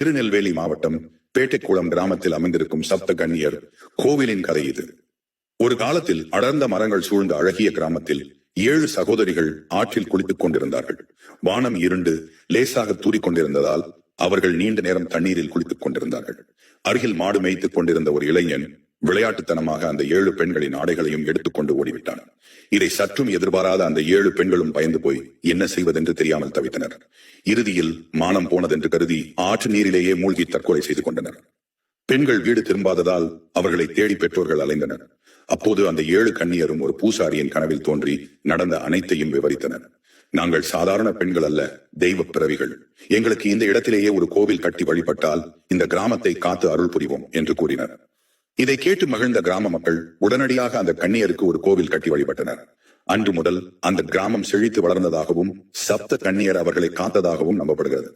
திருநெல்வேலி மாவட்டம் பேட்டைக்குளம் கிராமத்தில் அமைந்திருக்கும் சப்த கன்னியர் கோவிலின் கதை இது. ஒரு காலத்தில் அடர்ந்த மரங்கள் சூழ்ந்த அழகிய கிராமத்தில் ஏழு சகோதரிகள் ஆற்றில் குளித்துக் கொண்டிருந்தார்கள். வானம் இருண்டு லேசாக தூறிக் கொண்டிருந்ததால் அவர்கள் நீண்ட நேரம் தண்ணீரில் குளித்துக் கொண்டிருந்தார்கள். அருகில் மாடு மேய்த்துக் கொண்டிருந்த ஒரு இளைஞன் விளையாட்டுத்தனமாக அந்த ஏழு பெண்களின் ஆடைகளையும் எடுத்துக்கொண்டு ஓடிவிட்டான். இதை சற்றும் எதிர்பாராத அந்த ஏழு பெண்களும் பயந்து போய் என்ன செய்வதென்று தெரியாமல் தவித்தனர். இறுதியில் மானம் போனதென்று கருதி ஆற்று நீரிலேயே மூழ்கி தற்கொலை செய்து கொண்டனர். பெண்கள் வீடு திரும்பாததால் அவர்களை தேடி பெற்றோர்கள் அலைந்தனர். அப்போது அந்த ஏழு கண்ணியரும் ஒரு பூசாரியின் கனவில் தோன்றி நடந்த அனைத்தையும் விவரித்தனர். நாங்கள் சாதாரண பெண்கள் அல்ல தெய்வ பிறவிகள். எங்களுக்கு இந்த இடத்திலேயே ஒரு கோவில் கட்டி வழிபட்டால் இந்த கிராமத்தை காத்து அருள் புரிவோம் என்று கூறினர். இதை கேட்டு மகிழ்ந்த கிராம மக்கள் உடனடியாக அந்த கண்ணியருக்கு ஒரு கோவில் கட்டி வழிபட்டனர். அன்று முதல் அந்த கிராமம் செழித்து வளர்ந்ததாகவும் சப்த கண்ணியர் அவர்களை காத்ததாகவும் நம்பப்படுகிறது.